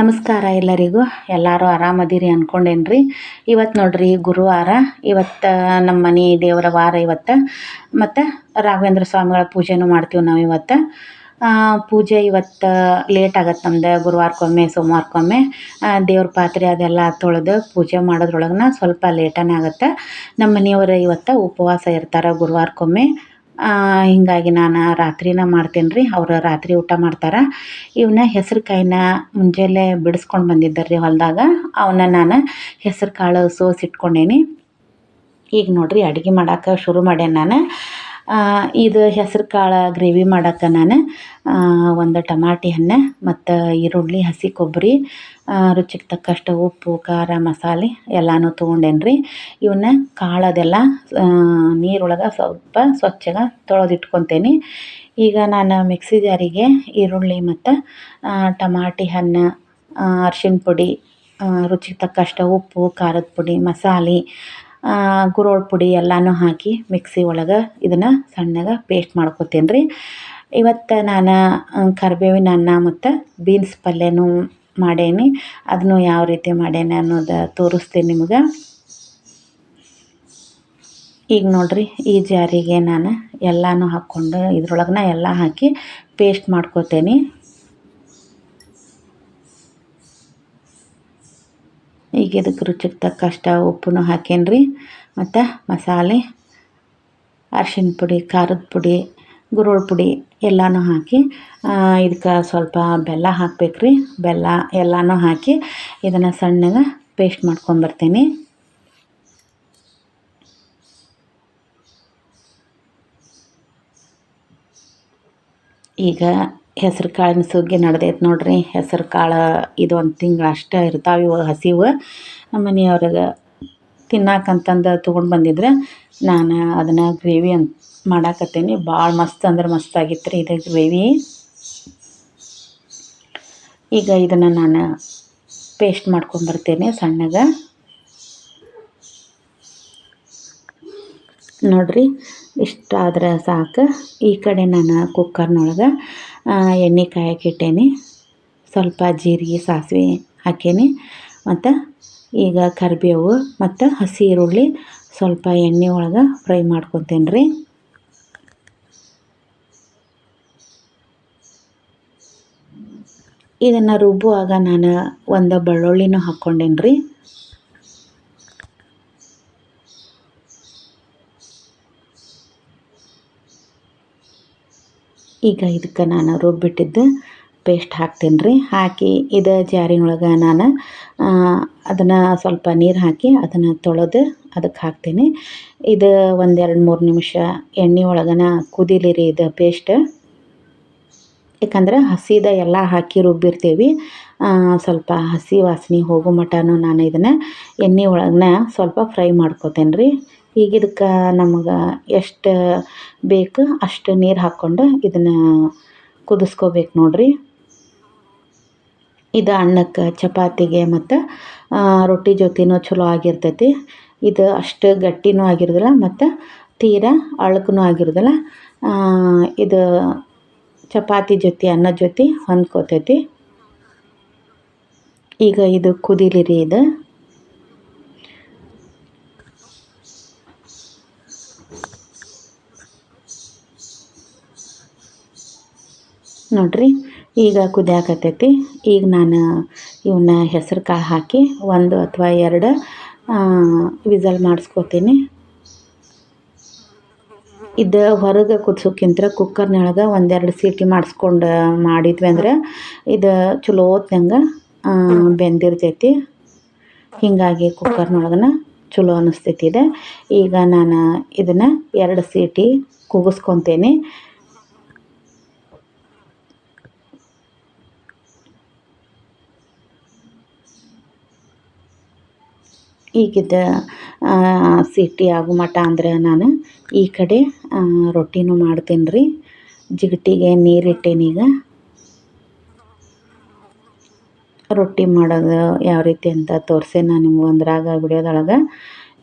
ನಮಸ್ಕಾರ ಎಲ್ಲರಿಗೂ. ಎಲ್ಲರೂ ಆರಾಮದಿರಿ ಅಂದ್ಕೊಂಡೇನ್ರಿ ಇವತ್ತು ನೋಡ್ರಿ ಗುರುವಾರ, ಇವತ್ತು ನಮ್ಮ ಮನೆ ದೇವರ ವಾರ ಇವತ್ತು. ಮತ್ತು ರಾಘವೇಂದ್ರ ಸ್ವಾಮಿಗಳ ಪೂಜೆನೂ ಮಾಡ್ತೀವಿ ನಾವು ಇವತ್ತು. ಪೂಜೆ ಇವತ್ತು ಲೇಟ್ ಆಗತ್ತೆ ನಮ್ದು. ಗುರುವಾರಕ್ಕೊಮ್ಮೆ ಸೋಮವಾರಕ್ಕೊಮ್ಮೆ ದೇವ್ರ ಪಾತ್ರೆ ಅದೆಲ್ಲ ತೊಳೆದು ಪೂಜೆ ಮಾಡೋದ್ರೊಳಗೆ ಸ್ವಲ್ಪ ಲೇಟನೇ ಆಗುತ್ತೆ. ನಮ್ಮ ಮನೆಯವರು ಇವತ್ತು ಉಪವಾಸ ಇರ್ತಾರೆ ಗುರುವಾರಕ್ಕೊಮ್ಮೆ ಹೀಗಾಗಿ ನಾನು ರಾತ್ರಿನ ಮಾಡ್ತೇನೆ ರೀ ಅವರು ರಾತ್ರಿ ಊಟ ಮಾಡ್ತಾರೆ. ಇವನ್ನ ಹೆಸ್ರು ಕಾಯಿನ ಮುಂಜಾನೆ ಬಿಡಿಸ್ಕೊಂಡು ಬಂದಿದ್ದೆ ರೀ ಹೊಲದಾಗ. ಅವನ್ನ ನಾನು ಹೆಸ್ರು ಕಾಳು ಸೋಸಿಟ್ಕೊಂಡೇನಿ ಈಗ ನೋಡಿರಿ ಅಡುಗೆ ಮಾಡೋಕೆ ಶುರು ಮಾಡ್ಯಾನ ನಾನು. ಇದು ಹೆಸ್ರು ಕಾಳು ಗ್ರೇವಿ ಮಾಡೋಕೆ ನಾನು ಒಂದು ಟಮಾಟಿ ಹಣ್ಣು ಮತ್ತು ಈರುಳ್ಳಿ, ಹಸಿ ಕೊಬ್ಬರಿ ರುಚಿಗೆ ತಕ್ಕಷ್ಟು ಉಪ್ಪು, ಖಾರ, ಮಸಾಲೆ ಎಲ್ಲನೂ ತೊಗೊಂಡೇನಿ ರೀ ಇವನ್ನ ಕಾಳು ಅದೆಲ್ಲ ನೀರೊಳಗೆ ಸ್ವಲ್ಪ ಸ್ವಚ್ಛಗೆ ತೊಳೆದಿಟ್ಕೊತೇನೆ. ಈಗ ನಾನು ಮಿಕ್ಸಿ ಜಾರಿಗೆ ಈರುಳ್ಳಿ ಮತ್ತು ಟಮಾಟಿ ಹಣ್ಣು ಅರ್ಶಿಣ ಪುಡಿ ರುಚಿಗೆ ತಕ್ಕಷ್ಟು ಉಪ್ಪು, ಖಾರದ ಪುಡಿ, ಮಸಾಲೆ ಗುರೋಳ್ ಪುಡಿ ಎಲ್ಲನೂ ಹಾಕಿ ಮಿಕ್ಸಿ ಒಳಗೆ ಇದನ್ನು ಸಣ್ಣಗೆ ಪೇಸ್ಟ್ ಮಾಡ್ಕೊತೀನಿ ರೀ ಇವತ್ತು ನಾನು ಕರಿಬೇವಿನ ಅನ್ನ ಮತ್ತು ಬೀನ್ಸ್ ಪಲ್ಯನೂ ಮಾಡೇನಿ. ಅದನ್ನು ಯಾವ ರೀತಿ ಮಾಡೇನಿ ಅನ್ನೋದು ತೋರಿಸ್ತೀನಿ ನಿಮ್ಗೆ. ಈಗ ನೋಡಿರಿ, ಈ ಜಾರಿಗೆ ನಾನು ಎಲ್ಲನೂ ಹಾಕ್ಕೊಂಡು ಇದ್ರೊಳಗೆ ಎಲ್ಲ ಹಾಕಿ ಪೇಸ್ಟ್ ಮಾಡ್ಕೊತೇನೆ. ಈಗ ಇದಕ್ಕೆ ರುಚಿಗೆ ತಕ್ಕಷ್ಟ ಉಪ್ಪನ್ನು ಹಾಕೇನಿ ರೀ ಮತ್ತು ಮಸಾಲೆ ಅರ್ಶಿನ ಪುಡಿ, ಖಾರದ ಪುಡಿ ಗುರೋಳ್ಳು ಪುಡಿ ಎಲ್ಲನೂ ಹಾಕಿ ಇದಕ್ಕೆ ಸ್ವಲ್ಪ ಬೆಲ್ಲ ಹಾಕ್ಬೇಕು ರೀ ಬೆಲ್ಲ ಎಲ್ಲನೂ ಹಾಕಿ ಇದನ್ನು ಸಣ್ಣಗೆ ಪೇಸ್ಟ್ ಮಾಡ್ಕೊಂಬರ್ತೀನಿ ಈಗ ಹೆಸರು ಕಾಳಿನ ಸುಗ್ಗಿ ನಡೆದೈತೆ ನೋಡಿರಿ. ಹೆಸರು ಕಾಳು ಇದು ಒಂದು ತಿಂಗಳು ಇರ್ತಾವೆ ಇವು ಹಸಿವು. ನಮ್ಮ ಮನೆಯವ್ರಿಗೆ ತಿನ್ನಾಕಂತಂದು ತೊಗೊಂಡು ಬಂದಿದ್ರೆ ನಾನು ಅದನ್ನು ಗ್ರೇವಿ ಅಂತ ಮಾಡಾಕತ್ತೀನಿ. ಭಾಳ ಮಸ್ತ್ ಅಂದ್ರೆ ಮಸ್ತ್ ಆಗಿತ್ತು ರೀ ಇದು ಗ್ರೇವಿ. ಈಗ ಇದನ್ನು ನಾನು ಪೇಸ್ಟ್ ಮಾಡ್ಕೊಂಬರ್ತೇನೆ ಸಣ್ಣಗೆ. ನೋಡ್ರಿ ಇಷ್ಟ ಆದ್ರೆ ಸಾಕು. ಈ ಕಡೆ ನಾನು ಕುಕ್ಕರ್ನೊಳಗೆ ಎಣ್ಣೆ ಕಾಯಕ್ಕೆ ಇಟ್ಟೇನಿ. ಸ್ವಲ್ಪ ಜೀರಿಗೆ, ಸಾಸಿವೆ ಹಾಕೇನಿ. ಮತ್ತು ಈಗ ಕರಿಬೇವು ಮತ್ತು ಹಸಿ ಈರುಳ್ಳಿ ಸ್ವಲ್ಪ ಎಣ್ಣೆ ಒಳಗೆ ಫ್ರೈ ಮಾಡ್ಕೊತೇನೆ ರೀ. ಇದನ್ನು ರುಬ್ಬುವಾಗ ನಾನು ಒಂದು ಬೆಳ್ಳುಳ್ಳಿನೂ ಹಾಕ್ಕೊಂಡೇನಿ ರೀ. ಈಗ ಇದಕ್ಕೆ ನಾನು ರುಬ್ಬಿಟ್ಟಿದ್ದು ಪೇಸ್ಟ್ ಹಾಕ್ತೀನಿ ರೀ. ಹಾಕಿ ಇದು ಜಾರಿನೊಳಗೆ ನಾನು ಅದನ್ನು ಸ್ವಲ್ಪ ನೀರು ಹಾಕಿ ಅದನ್ನು ತೊಳೆದು ಅದಕ್ಕೆ ಹಾಕ್ತೀನಿ. ಇದು ಒಂದೆರಡು ಮೂರು ನಿಮಿಷ ಎಣ್ಣೆ ಒಳಗನ ಕುದೀಲಿ ರೀ ಇದು ಪೇಸ್ಟ್. ಯಾಕಂದ್ರೆ ಹಸಿದ ಎಲ್ಲ ಹಾಕಿ ರುಬ್ಬಿರ್ತೀವಿ. ಸ್ವಲ್ಪ ಹಸಿ ವಾಸನೆ ಹೋಗೋ ಮಟನೂ ನಾನು ಇದನ್ನು ಎಣ್ಣೆ ಒಳಗನ ಸ್ವಲ್ಪ ಫ್ರೈ ಮಾಡ್ಕೋತೇನೆ ರೀ. ಈಗ ಇದಕ್ಕೆ ನಮಗೆ ಎಷ್ಟು ಬೇಕು ಅಷ್ಟು ನೀರು ಹಾಕ್ಕೊಂಡು ಇದನ್ನು ಕುದಿಸ್ಕೋಬೇಕು ನೋಡಿರಿ. ಇದು ಅನ್ನಕ್ಕೆ, ಚಪಾತಿಗೆ ಮತ್ತು ರೊಟ್ಟಿ ಜೊತೆನೂ ಚಲೋ ಆಗಿರ್ತೈತಿ. ಇದು ಅಷ್ಟು ಗಟ್ಟಿನೂ ಆಗಿರೋದಿಲ್ಲ ಮತ್ತು ತೀರಾ ಅಳ್ಕನೂ ಆಗಿರೋದಿಲ್ಲ. ಇದು ಚಪಾತಿ ಜೊತೆ ಅನ್ನದ ಜೊತೆ ಹೊಂದ್ಕೋತೈತಿ. ಈಗ ಇದು ಕುದಿಲಿರಿ ಇದು. ನೋಡಿರಿ, ಈಗ ಕುದಿಯಾಕತ್ತೈತಿ ಈಗ ನಾನು ಇವನ್ನ ಹೆಸರು ಕಾಳು ಹಾಕಿ ಒಂದು ಅಥವಾ ಎರಡು ವಿಸಲ್ ಮಾಡಿಸ್ಕೋತೀನಿ. ಇದು ಹೊರಗೆ ಕುದಿಸೋಕ್ಕಿಂತ ಕುಕ್ಕರ್ನೊಳಗೆ ಒಂದೆರಡು ಸೀಟಿ ಮಾಡಿಸ್ಕೊಂಡು, ಮಾಡಿದ್ವಿ ಅಂದ್ರೆ ಇದು ಚಲೋ ಹೊತ್ನಂಗೆ ಬೆಂದಿರ್ತೈತಿ. ಹೀಗಾಗಿ ಕುಕ್ಕರ್ನೊಳಗನ ಚಲೋ ಅನಿಸ್ತೈತಿ ಇದೆ. ಈಗ ನಾನು ಇದನ್ನು ಎರಡು ಸೀಟಿ ಕೂಗಿಸ್ಕೊತೇನೆ. ಈಗಿದು ಸಿಟಿ ಆಗು ಮಟ ಅಂದ್ರೆ ನಾನು ಈ ಕಡೆ ರೊಟ್ಟಿನೂ ಮಾಡ್ತೀನಿ ರೀ. ಜಿಗಟಿಗೆ ನೀರು ಈಗ. ರೊಟ್ಟಿ ಮಾಡೋದು ಯಾವ ರೀತಿ ಅಂತ ತೋರಿಸಿ ನಾನು ನಿಮ್ಗೆ ಒಂದ್ರಾಗ ವಿಡಿಯೋದೊಳಗೆ.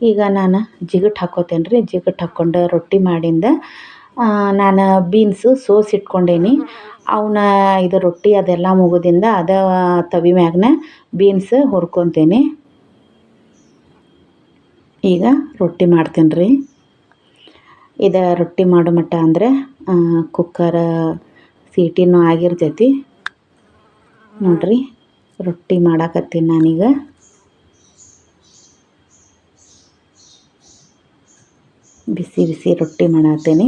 ಈಗ ನಾನು ಜಿಗಟ್ ಹಾಕೋತೇನೆ ರೀ. ಜಿಗಟ್ ಹಾಕ್ಕೊಂಡು ರೊಟ್ಟಿ ಮಾಡಿಂದ ನಾನು ಬೀನ್ಸು ಸೋಸಿಟ್ಕೊಂಡೇನಿ ಅವನ್ನ ಇದು ರೊಟ್ಟಿ ಅದೆಲ್ಲ ಮುಗಿದಿಂದ ಅದ ತವಿ ಮ್ಯಾಗ್ನ ಬೀನ್ಸ್ ಹುರ್ಕೊತೀನಿ. ಈಗ ರೊಟ್ಟಿ ಮಾಡ್ತೀನಿ ರೀ. ಇದು ರೊಟ್ಟಿ ಮಾಡೋ ಮಟ್ಟ ಅಂದರೆ ಕುಕ್ಕರ ಸೀಟಿನೂ ಆಗಿರ್ತೈತಿ. ನೋಡ್ರಿ, ರೊಟ್ಟಿ ಮಾಡಾಕತ್ತೀನಿ ನಾನೀಗ. ಬಿಸಿ ಬಿಸಿ ರೊಟ್ಟಿ ಮಾಡತ್ತೀನಿ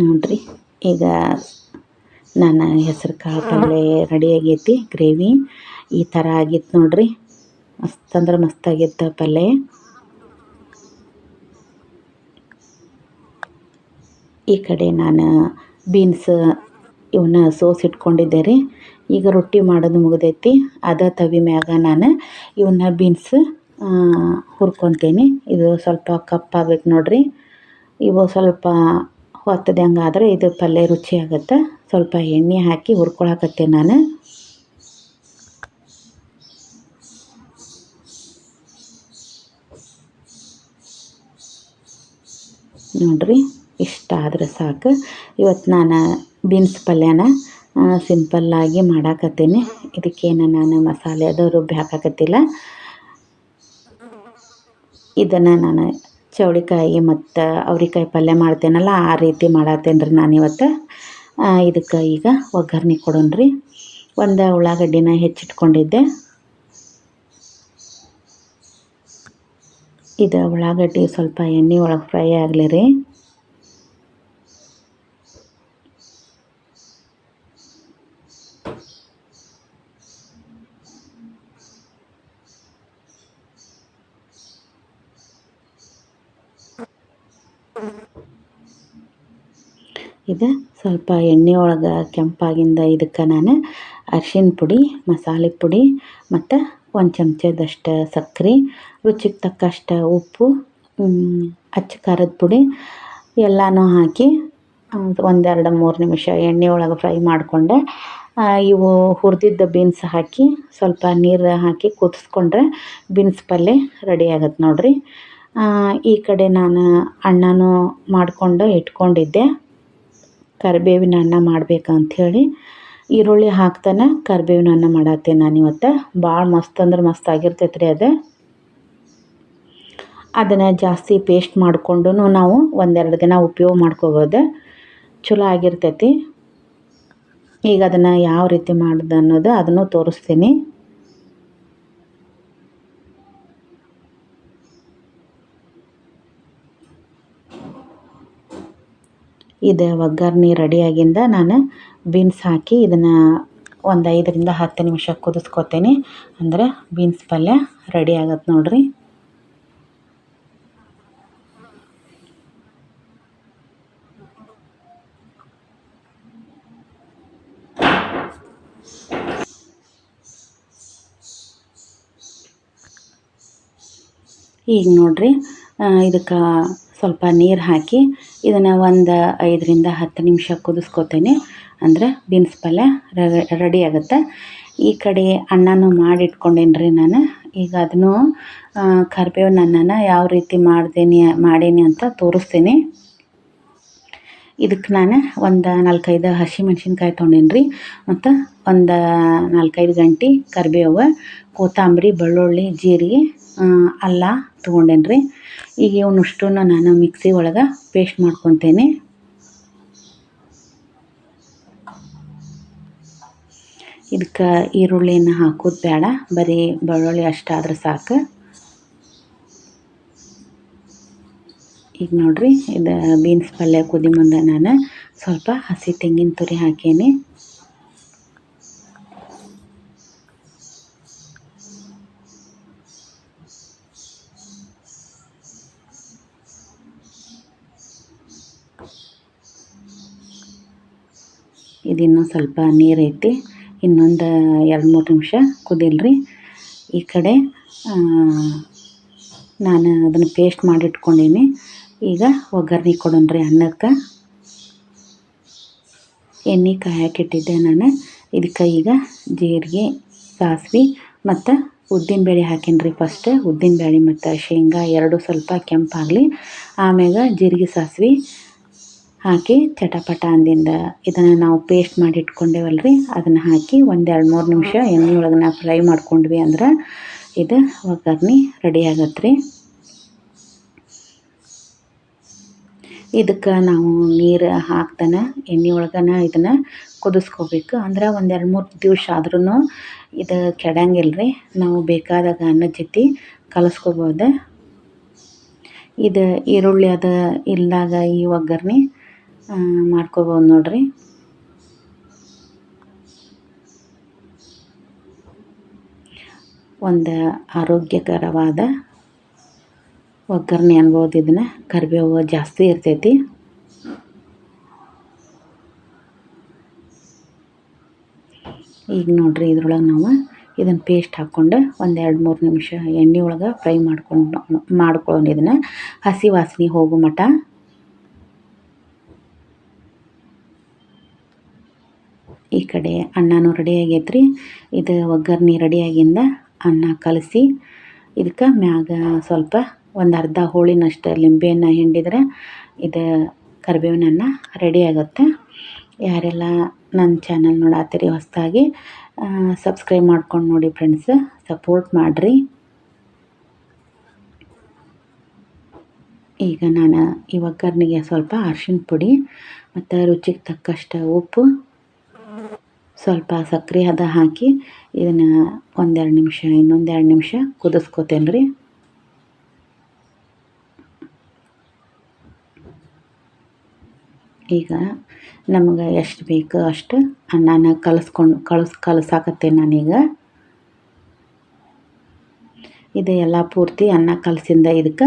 ನೋಡ್ರಿ. ಈಗ ನನ್ನ ಹೆಸರು ಕಾಳು ಪಲ್ಯ ರೆಡಿ ಆಗೈತಿ, ಗ್ರೇವಿ. ಈ ಥರ ಆಗಿತ್ತು ನೋಡ್ರಿ. ಮಸ್ತ್ ಅಂದ್ರೆ ಮಸ್ತ್ ಆಗಿತ್ತು ಪಲ್ಯ. ಈ ಕಡೆ ನಾನು ಬೀನ್ಸ್ ಇವನ್ನ ಸೋಸಿಟ್ಕೊಂಡಿದ್ದೆ ರೀ. ಈಗ ರೊಟ್ಟಿ ಮಾಡೋದು ಮುಗಿದೈತಿ. ಅದ ತವಿ ಮ್ಯಾಗ ನಾನು ಇವನ್ನ ಬೀನ್ಸ್ ಹುರ್ಕೊತೀನಿ. ಇದು ಸ್ವಲ್ಪ ಕಪ್ಪಾಗಬೇಕು ನೋಡ್ರಿ. ಇವು ಸ್ವಲ್ಪ ಹೊತ್ತದಂಗೆ ಹಂಗಾದ್ರೆ ಇದು ಪಲ್ಯ ರುಚಿ ಆಗುತ್ತೆ. ಸ್ವಲ್ಪ ಎಣ್ಣೆ ಹಾಕಿ ಹುರ್ಕೊಳಕತ್ತೆ ನಾನು. ನೋಡ್ರಿ, ಇಷ್ಟ ಆದರೆ ಸಾಕು. ಇವತ್ತು ನಾನು ಬೀನ್ಸ್ ಪಲ್ಯನ ಸಿಂಪಲ್ಲಾಗಿ ಮಾಡಾಕತ್ತೀನಿ. ಇದಕ್ಕೇನು ನಾನು ಮಸಾಲೆ ಅದು ರುಬ್ಬಿ ಹಾಕಕತ್ತಿಲ್ಲ ಇದನ್ನು ನಾನು ಚೌಳಿಕಾಯಿ ಮತ್ತು ಅವ್ರೆಕಾಯಿ ಪಲ್ಯ ಮಾಡ್ತೇನಲ್ಲ, ಆ ರೀತಿ ಮಾಡತ್ತೇನೆ ರೀ ನಾನು ಇವತ್ತು. ಇದಕ್ಕೆ ಈಗ ಒಗ್ಗರ್ಣೆ ಕೊಡೋಣ ರೀ ಒಂದು ಉಳ್ಳಾಗಡ್ಡಿನ ಹೆಚ್ಚಿಟ್ಕೊಂಡಿದ್ದೆ. ಇದು ಉಳ್ಳಾಗಡ್ಡಿ ಸ್ವಲ್ಪ ಎಣ್ಣೆ ಒಳಗೆ ಫ್ರೈ ಆಗಲಿ ರೀ. ಇದು ಸ್ವಲ್ಪ ಎಣ್ಣೆ ಒಳಗೆ ಕೆಂಪಾಗಿಂದ ಇದಕ್ಕೆ ನಾನು ಅರ್ಶಿಣ ಪುಡಿ, ಮಸಾಲೆ ಪುಡಿ ಮತ್ತು ಒಂದು ಚಮಚದಷ್ಟು ಸಕ್ಕರೆ, ರುಚಿಗೆ ತಕ್ಕಷ್ಟು ಉಪ್ಪು ಅಚ್ಚ ಖಾರದ ಪುಡಿ ಎಲ್ಲನೂ ಹಾಕಿ ಒಂದೆರಡು ಮೂರು ನಿಮಿಷ ಎಣ್ಣೆ ಒಳಗೆ ಫ್ರೈ ಮಾಡಿಕೊಂಡೆ ಇವು ಹುರಿದಿದ್ದ ಬೀನ್ಸ್ ಹಾಕಿ ಸ್ವಲ್ಪ ನೀರು ಹಾಕಿ ಕುದಿಸ್ಕೊಂಡ್ರೆ ಬೀನ್ಸ್ ಪಲ್ಯ ರೆಡಿ ಆಗತ್ತೆ ನೋಡಿರಿ. ಈ ಕಡೆ ನಾನು ಅನ್ನನೂ ಮಾಡಿಕೊಂಡು ಇಟ್ಕೊಂಡಿದ್ದೆ. ಕರಿಬೇವಿನ ಅನ್ನ ಮಾಡ್ಬೇಕಂಥೇಳಿ ಈರುಳ್ಳಿ ಹಾಕ್ತಾನೆ, ಕರಿಬೇವಿನ ಅನ್ನ ಮಾಡತ್ತೇನೆ ನಾನು ಇವತ್ತು. ಭಾಳ ಮಸ್ತ್ ಅಂದ್ರೆ ಮಸ್ತ್ ಆಗಿರ್ತೈತೆ ರೀ ಅದು. ಅದನ್ನು ಜಾಸ್ತಿ ಪೇಸ್ಟ್ ಮಾಡಿಕೊಂಡು ನಾವು ಒಂದೆರಡು ದಿನ ಉಪಯೋಗ ಮಾಡ್ಕೋಬೋದು. ಚಲೋ ಆಗಿರ್ತೈತಿ. ಈಗ ಅದನ್ನು ಯಾವ ರೀತಿ ಮಾಡೋದು ಅನ್ನೋದು ಅದನ್ನು ತೋರಿಸ್ತೀನಿ. ಇದು ಒಗ್ಗರ್ಣೆ ರೆಡಿಯಾಗಿಂದ ನಾನು ಬೀನ್ಸ್ ಹಾಕಿ ಇದನ್ನು ಒಂದು ಐದರಿಂದ ಹತ್ತು ನಿಮಿಷ ಕುದಿಸ್ಕೊತೀನಿ. ಅಂದರೆ ಬೀನ್ಸ್ ಪಲ್ಯ ರೆಡಿ ಆಗತ್ತೆ ನೋಡ್ರಿ. ಈಗ ನೋಡ್ರಿ ಇದಕ್ಕೆ ಸ್ವಲ್ಪ ನೀರು ಹಾಕಿ ಇದನ್ನು ಒಂದು ಐದರಿಂದ ಹತ್ತು ನಿಮಿಷ ಕುದಿಸ್ಕೊತೀನಿ. ಅಂದರೆ ಬೀನ್ಸ್ ಪಲ್ಯ ರೆಡಿ ಆಗುತ್ತೆ. ಈ ಕಡೆ ಅನ್ನನೂ ಮಾಡಿ ರೀ ನಾನು. ಈಗ ಅದನ್ನು ಕರಿಬೇವಿನ ಅನ್ನನ ಯಾವ ರೀತಿ ಮಾಡ್ದೇನಿ, ಮಾಡೀನಿ ಅಂತ ತೋರಿಸ್ತೀನಿ. ಇದಕ್ಕೆ ನಾನು ಒಂದು ನಾಲ್ಕೈದು ಹಸಿಮೆಣ್ಸಿನ್ಕಾಯಿ ತೊಗೊಂಡೇನಿ ರೀ ಮತ್ತು ಒಂದು ನಾಲ್ಕೈದು ಗಂಟೆ ಕರಿಬೇವು, ಕೊತ್ತಂಬರಿ, ಬೆಳ್ಳುಳ್ಳಿ, ಜೀರಿಗೆ ಅಲ್ಲ ತೊಗೊಂಡೇನಿ ರೀ ಈಗ ಇವನ್ನಷ್ಟನ್ನು ನಾನು ಮಿಕ್ಸಿ ಒಳಗೆ ಪೇಸ್ಟ್ ಮಾಡ್ಕೊತೇನೆ. ಇದಕ್ಕೆ ಈರುಳ್ಳಿನ ಹಾಕೋದು ಬೇಡ, ಬರೀ ಬೆಳ್ಳುಳ್ಳಿ ಅಷ್ಟಾದ್ರೆ ಸಾಕು. ಈಗ ನೋಡ್ರಿ, ಇದು ಬೀನ್ಸ್ ಪಲ್ಯ ಕುದಿ ಮುಂದೆ ನಾನು ಸ್ವಲ್ಪ ಹಸಿ ತೆಂಗಿನ ತುರಿ ಹಾಕೀನಿ. ಇದಿನ್ನೂ ಸ್ವಲ್ಪ ನೀರೈತಿ ಇನ್ನೊಂದು ಎರಡು ಮೂರು ನಿಮಿಷ ಕುದಿಲ್ರಿ. ಈ ಕಡೆ ನಾನು ಅದನ್ನು ಪೇಸ್ಟ್ ಮಾಡಿಟ್ಕೊಂಡೀನಿ. ಈಗ ಒಗ್ಗರಣೆ ಕೊಡೋಣ್ರಿ ಅನ್ನಕ್ಕೆ. ಎಣ್ಣೆ ಕಾಯಕ್ಕಿಟ್ಟಿದ್ದೆ ನಾನು. ಇದಕ್ಕೆ ಈಗ ಜೀರಿಗೆ, ಸಾಸ್ವೆ ಮತ್ತು ಉದ್ದಿನಬೇಳೆ ಹಾಕೀನಿ ಫಸ್ಟ್ ಉದ್ದಿನಬೇಳೆ ಮತ್ತು ಶೇಂಗಾ ಎರಡು ಸ್ವಲ್ಪ ಕೆಂಪಾಗಲಿ. ಆಮ್ಯಾಗ ಜೀರಿಗೆ, ಸಾಸ್ವೆ ಹಾಕಿ ಚಟಪಟ ಅಂದಿಂದ ಇದನ್ನು ನಾವು ಪೇಸ್ಟ್ ಮಾಡಿ ಇಟ್ಕೊಂಡೇವಲ್ಲ ರೀ ಅದನ್ನು ಹಾಕಿ ಒಂದು ಎರಡು ಮೂರು ನಿಮಿಷ ಎಣ್ಣೆ ಒಳಗೆ ಫ್ರೈ ಮಾಡ್ಕೊಂಡ್ವಿ ಅಂದ್ರೆ ಇದು ಒಗ್ಗರ್ಣೆ ರೆಡಿ ಆಗತ್ತೆ ರೀ ಇದಕ್ಕೆ ನಾವು ನೀರು ಹಾಕ್ತಾನೆ ಎಣ್ಣೆ ಒಳಗನ ಇದನ್ನು ಕುದಿಸ್ಕೋಬೇಕು. ಅಂದ್ರೆ ಒಂದು ಎರಡು ಮೂರು ದಿವಸ ಆದ್ರೂ ಇದು ಕೆಡಂಗಿಲ್ಲ ರೀ ನಾವು ಬೇಕಾದಾಗ ಅನ್ನದ ಜೊತೆ ಕಲಸ್ಕೋಬೋದು. ಇದು ಈರುಳ್ಳಿ ಅದು ಇಲ್ಲದಾಗ ಈ ಒಗ್ಗರ್ಣೆ ಮಾಡ್ಕೋಬೋದು ನೋಡ್ರಿ. ಒಂದು ಆರೋಗ್ಯಕರವಾದ ಒಗ್ಗರಣೆ ಅನ್ಬೋದು ಇದನ್ನು. ಕರಿಬೇವು ಜಾಸ್ತಿ ಇರ್ತೈತಿ. ಈಗ ನೋಡ್ರಿ ಇದ್ರೊಳಗೆ ನಾವು ಇದನ್ನು ಪೇಸ್ಟ್ ಹಾಕ್ಕೊಂಡು ಒಂದು ಎರಡು ಮೂರು ನಿಮಿಷ ಎಣ್ಣೆ ಒಳಗೆ ಫ್ರೈ ಮಾಡ್ಕೊಂಡು ಮಾಡ್ಕೊಳ್ಳೋಣ ಇದನ್ನು. ಹಸಿ ವಾಸನೆ ಹೋಗೋ ಮಟ್ಟ ಈ ಕಡೆ ಅಣ್ಣನೂ ರೆಡಿ ಆಗೈತ್ರಿ. ಇದು ಒಗ್ಗರ್ಣೆ ರೆಡಿಯಾಗಿಂದ ಅನ್ನ ಕಲಸಿ, ಇದಕ್ಕೆ ಮ್ಯಾಗ ಸ್ವಲ್ಪ ಒಂದು ಅರ್ಧ ಹೋಳಿನಷ್ಟು ಲಿಂಬೆಯನ್ನು ಹಿಂಡಿದ್ರೆ ಇದು ಕರಿಬೇವಿನ ಅನ್ನ ರೆಡಿ ಆಗುತ್ತೆ. ಯಾರೆಲ್ಲ ನನ್ನ ಚಾನಲ್ ನೋಡತ್ತೀರಿ ಹೊಸದಾಗಿ ಸಬ್ಸ್ಕ್ರೈಬ್ ಮಾಡ್ಕೊಂಡು ನೋಡಿ ಫ್ರೆಂಡ್ಸ್ ಸಪೋರ್ಟ್ ಮಾಡಿರಿ. ಈಗ ನಾನು ಈ ಒಗ್ಗರಣೆಗೆ ಸ್ವಲ್ಪ ಅರ್ಶಿನ ಪುಡಿ, ಮತ್ತು ರುಚಿಗೆ ತಕ್ಕಷ್ಟು ಉಪ್ಪು ಸ್ವಲ್ಪ ಸಕ್ಕರೆ ಹದ ಹಾಕಿ ಇದನ್ನು ಒಂದೆರಡು ನಿಮಿಷ, ಇನ್ನೊಂದೆರಡು ನಿಮಿಷ ಕುದಿಸ್ಕೋತೇನೆ ರೀ. ಈಗ ನಮಗೆ ಎಷ್ಟು ಬೇಕು ಅಷ್ಟು ಅನ್ನನ ಕಲಸ್ಕೊಂಡು, ಕಲಸ್, ಕಲಸಾಕತ್ತೇನೆ ನಾನೀಗ. ಇದು ಎಲ್ಲ ಪೂರ್ತಿ ಅನ್ನ ಕಲಸಿಂದ ಇದಕ್ಕೆ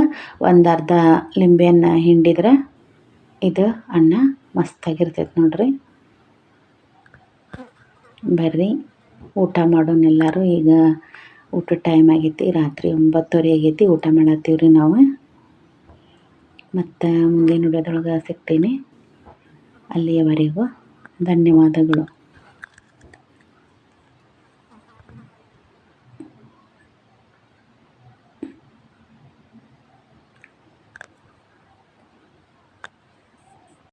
ಒಂದು ಅರ್ಧ ಲಿಂಬೆಯನ್ನು ಹಿಂಡಿದ್ರೆ ಇದು ಅನ್ನ ಮಸ್ತಾಗಿರ್ತೈತೆ ನೋಡ್ರಿ. ಬರ್ರಿ. ಊಟ ಮಾಡೋಣ ಎಲ್ಲರೂ ಈಗ ಊಟದ ಟೈಮ್ ಆಗೈತಿ, ರಾತ್ರಿ ಒಂಬತ್ತುವರೆ ಆಗೈತಿ, ಊಟ ಮಾಡತ್ತೀವಿ ರೀ ನಾವು. ಮತ್ತು ಮುಂದಿನ ವಿಡಿಯೋದೊಳಗೆ ಸಿಗ್ತೀನಿ. ಅಲ್ಲಿಯವರೆಗೂ ಧನ್ಯವಾದಗಳು.